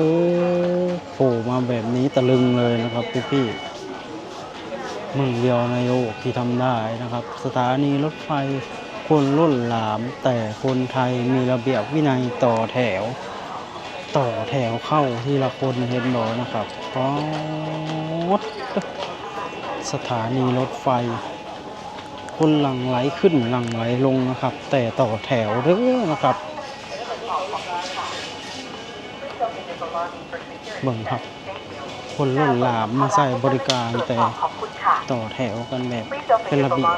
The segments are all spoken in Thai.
โอ้โผล่มาแบบนี้ตะลึงเลยนะครับพี่พี่มืองเดียวในโลกที่ทำได้นะครับ สถานีรถไฟคนล้นหลาม แต่คนไทยมีระเบียบวินัยต่อแถว ต่อแถวเข้าที่ละคนเห็นบอนะครับป๊อดสถานีรถไฟ คนหลังไหลขึ้นหลังไหลลงนะครับ แต่ต่อแถวเด้อนะครับ เบิ่งครับ คนล้นหลามมาใส่บริการแต่ต่อแถวกันแบบเป็นระเบียบ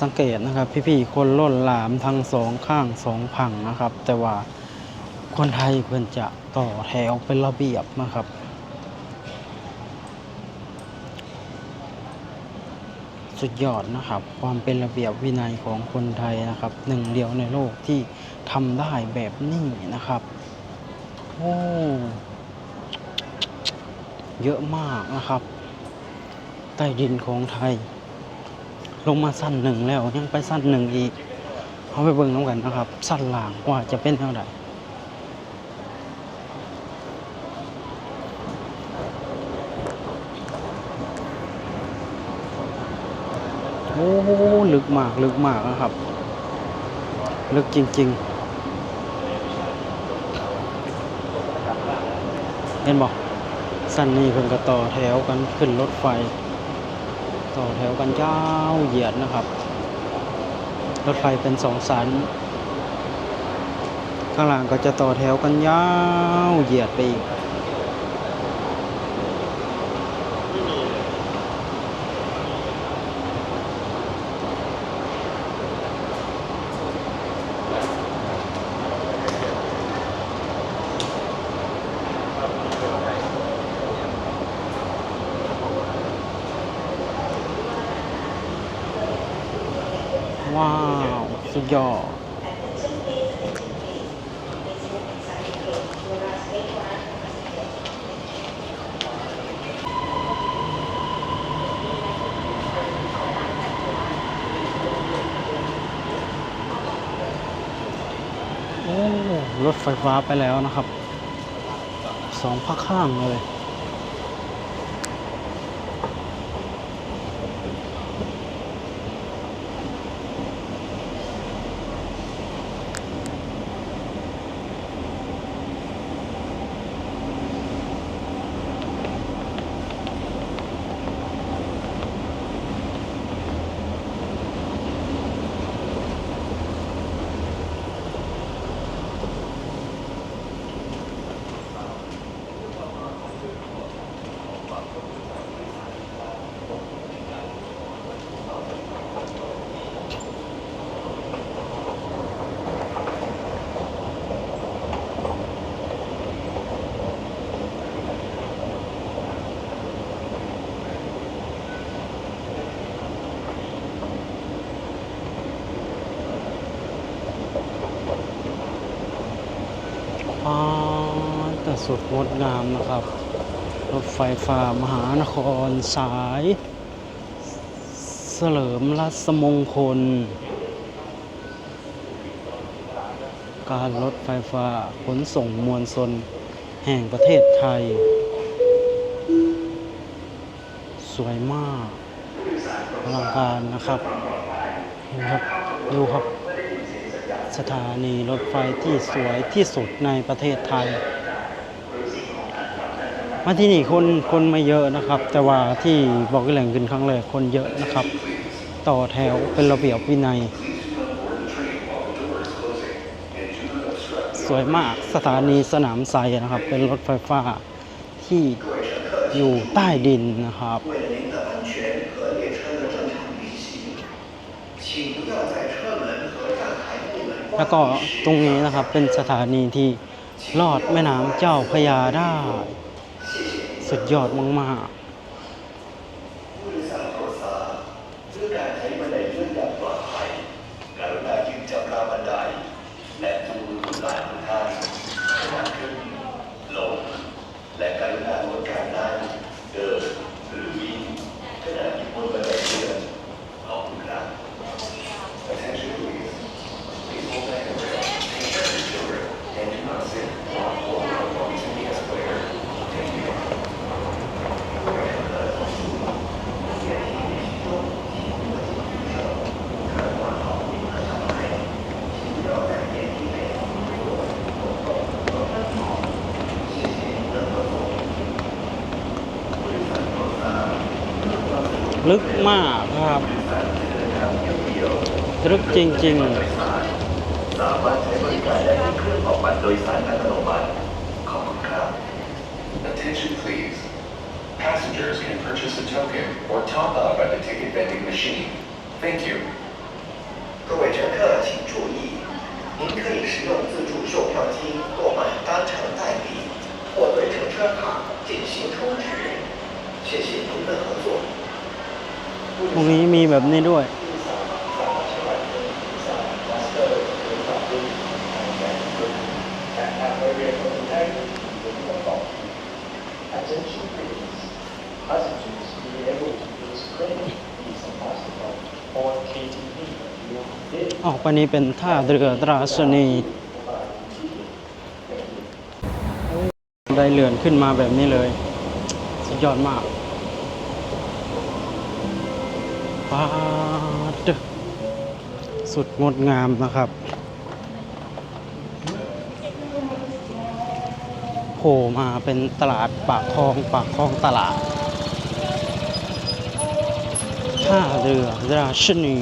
สังเกตนะครับ พี่ๆคนล้นหลามทั้งสองข้างสองผังนะครับ แต่ว่าคนไทยเพิ่นจะต่อแถวเป็นระเบียบนะครับสุดยอดนะครับ ความเป็นระเบียบวินัยของคนไทยนะครับหนึ่งเดียวในโลกที่ทำได้แบบนี้นะครับ โอ้เยอะมากนะครับ ใต้ดินของไทย ลงมาสั้นหนึ่งแล้วยังไปสั้นหนึ่งอีกเอาไปเบิ่งน้ำกันนะครับ สั้นหลางกว่าจะเป็นเท่าไหร่โอ้ลึกมากลึกมากนะครับ ลึกจริง ๆ เห็นบอกสั้นนี้เพิ่นก็ต่อแถวกันขึ้นรถไฟ ต่อแถวกันยาวเหยียดนะครับ รถไฟเป็นสองสันข้างหลังก็จะต่อแถวกันยาวเหยียดไปอีก ว้าว สุด ยอโอ้ รถไฟฟ้าไปแล้วนะครับ สองพักข้างเลย สุดงดงามนะครับ รถไฟฟ้ามหานครสายเสลิมรัศมงคล การรถไฟฟ้าขนส่งมวลชนแห่งประเทศไทย สวยมากอลังการนะครับดูครับดูครับ สถานีรถไฟที่สวยที่สุดในประเทศไทย มาที่นี่คนคนไม่เยอะนะครับ แต่ว่าที่บอกกแหล่งขึ้นครั้งแรกคนเยอะนะครับ ต่อแถวเป็นระเบียบวินัย สวยมากสถานีสนามไซนะครับ เป็นรถไฟฟ้าที่อยู่ใต้ดินนะครับแล้วก็ตรงนี้นะครับเป็นสถานีที่ลอดแม่น้ำเจ้าพยาได้ สุดยอดมากๆ ผู้โดยสารโปรดทราบเพื่อการใช้บันไดเลื่อนอย่างปลอดภัยกรุณายืนจับราวบันได และดูบุตรหลานทุกท่านขณะขึ้น ลง และกรุณางดการนั่งเดินหรือวิ่งขณะอยู่บนบันไดเลื่อนขอบคุณครับ Attention please. Please hold back and take care of children and do not sit or walk along ลึกมากครับ ลึกจริง สามารถใช้บริการได้ที่เครื่องออกบัตรโดยสารอัตโนมัติขอบคุณครับ Attention please. Passengers can purchase a token or top up at the ticket vending machine. Thank you. 各位乘客请注意，您可以使用自助售票机购买单程代币，或对乘车卡进行充值。谢谢您的合作。 ตรงนี้มีแบบนี้ด้วย ออกไปนี้เป็นท่าเรือตราสนีได้เรือนขึ้นมาแบบนี้เลย สุดยอดมาก ปาดสุดงดงามนะครับโผล่มาเป็นตลาดปากคลองปากคลองตลาดท่าเรือราชนี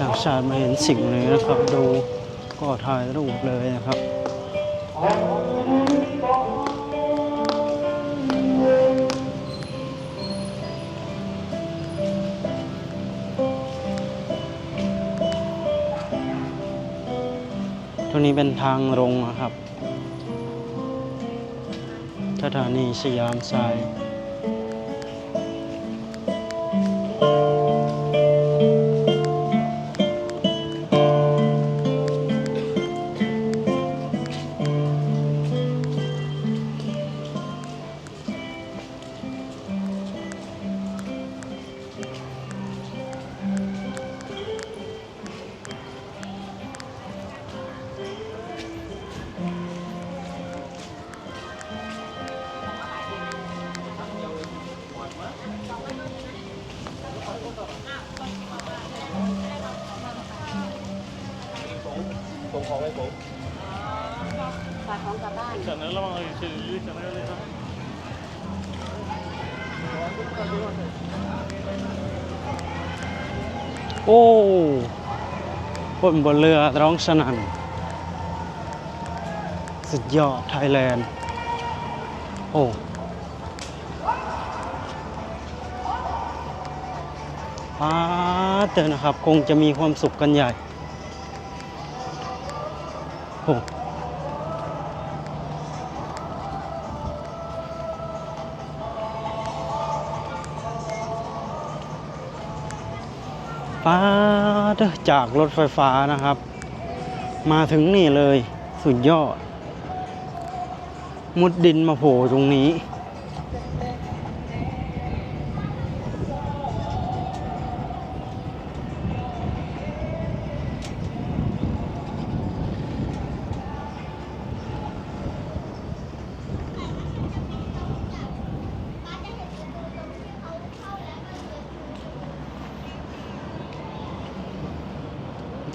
ต่างชาติมาเห็นสิ่งนี้นะครับ ดูก็ถ่ายรูปเลยนะครับ รงนี้เป็นทางลงนะครับ สถานีสยามท รายฝากของกลับบ้านโอ้คนบนเรือร้องสนั่นสุดยอดไทยแลนด์ โอ้ป้าเตอนะครับ คงจะมีความสุขกันใหญ่โอ้ ป้าเตจากรถไฟฟ้านะครับ มาถึงนี่เลยสุดยอด มุดดินมาโผล่ตรงนี้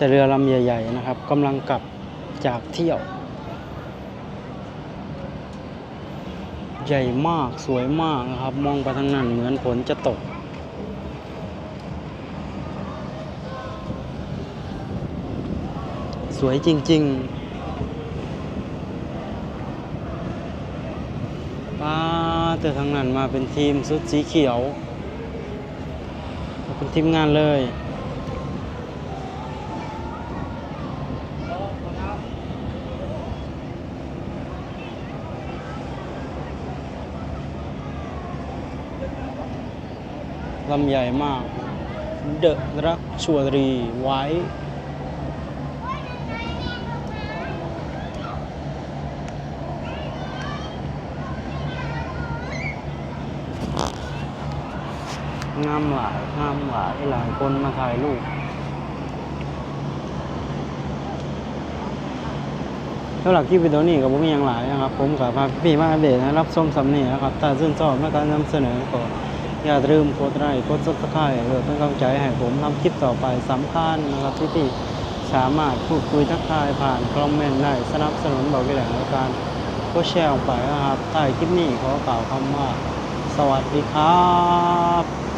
แต่เรือลำใหญ่ ๆ นะครับกำลังกลับจากเที่ยว ใหญ่มากสวยมากนะครับ มองไปทางนั้นเหมือนฝนจะตก สวยจริง ๆป้าแต่ทางนั้นมาเป็นทีมชุดสีเขียว เป็นทีมงานเลย ลำใหญ่มาก เดอะรักชวรีไว้ งามหลายงามหลายหลายคนมาถ่ายรูปสำหรับคลิปวิดีโอนี้ก็บ่มีอย่างหลายนะครับ ผมกับพาพี่มาอัปเดตให้รับชมสำเนียนะครับ ถ้าชื่นชอบในการนำเสนอก็อน อย่าลืมกดไลค์กดซับสไครต์เพื่อเป็นกำลังใจให้ผมทำคลิปต่อไปสำคัญนะครับที่ที่สามารถพูดคุยทักทายผ่านคอมเมนต์ได้สนับสนุนบอกวิแหล่งในการก็แชร์ออกไปนะครับใต้คลิปนี้ขอกล่าวคำว่า สวัสดีครับ